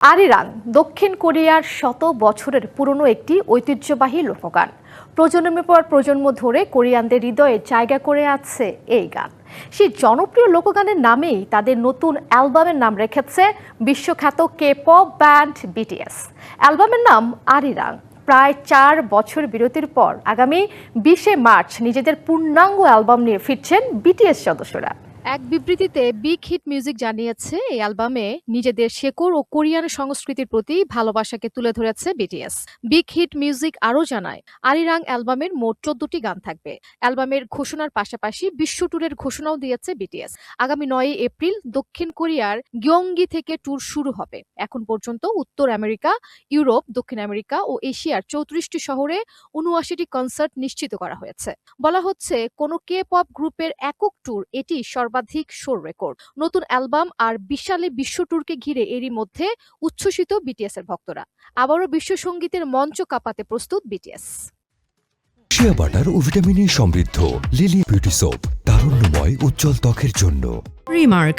Arirang দক্ষিণ কোরিয়ার শত বছরের পুরনো একটি ঐতিহ্যবাহী লোকগান। প্রজন্মের পর প্রজন্ম ধরে কোরিয়ানদের হৃদয়ে জায়গা করে আছে এই গান। সেই জনপ্রিয় লোকগানের নামেই তাদের নতুন অ্যালবামের নাম রেখেছে বিশ্বখ্যাত কে পপ ব্যান্ড বিটিএস অ্যালবামের নাম আরিরাং প্রায় চার বছর বিরতির পর আগামী বিশে মার্চ নিজেদের পূর্ণাঙ্গ অ্যালবাম নিয়ে ফিরছেন বিটিএস সদস্যরা। এক বিবৃতিতে বিগ হিট মিউজিক জানিয়েছে, এই অ্যালবামে নিজেদের শেকড় ও কোরিয়ান সংস্কৃতির প্রতি ভালোবাসাকে তুলে ধরেছে বিটিএস বিগ হিট মিউজিক আরও জানায়, আরিরাং অ্যালবামের মোট চোদ্দটি গান থাকবে। অ্যালবামের ঘোষণার পাশাপাশি বিশ্ব ট্যুরের ঘোষণাও দিয়েছে বিটিএস আগামী নয় এপ্রিল দক্ষিণ কোরিয়ার গিয়ঙ্গি থেকে ট্যুর শুরু হবে। এখন পর্যন্ত উত্তর আমেরিকা, ইউরোপ, দক্ষিণ আমেরিকা ও এশিয়ার চৌত্রিশটি শহরে উনআশিটি কনসার্ট নিশ্চিত করা হয়েছে। বলা হচ্ছে, কোনো কে পপ গ্রুপের একক ট্যুর এটি সর্বাধিক শোর রেকর্ড। নতুন অ্যালবাম আর বিশালে বিশ্ব ট্যুরকে ঘিরে এরই মধ্যে উচ্ছ্বসিত বিটিএস এর ভক্তরা। আবারও বিশ্ব সঙ্গীতের মঞ্চ কাঁপাতে প্রস্তুত বিটিএস। শিয়া বাটার ও ভিটামিনে সমৃদ্ধ লিলি বিউটি সোপ তারুণ্যময় উজ্জ্বল ত্বকের জন্য। রিমার্ক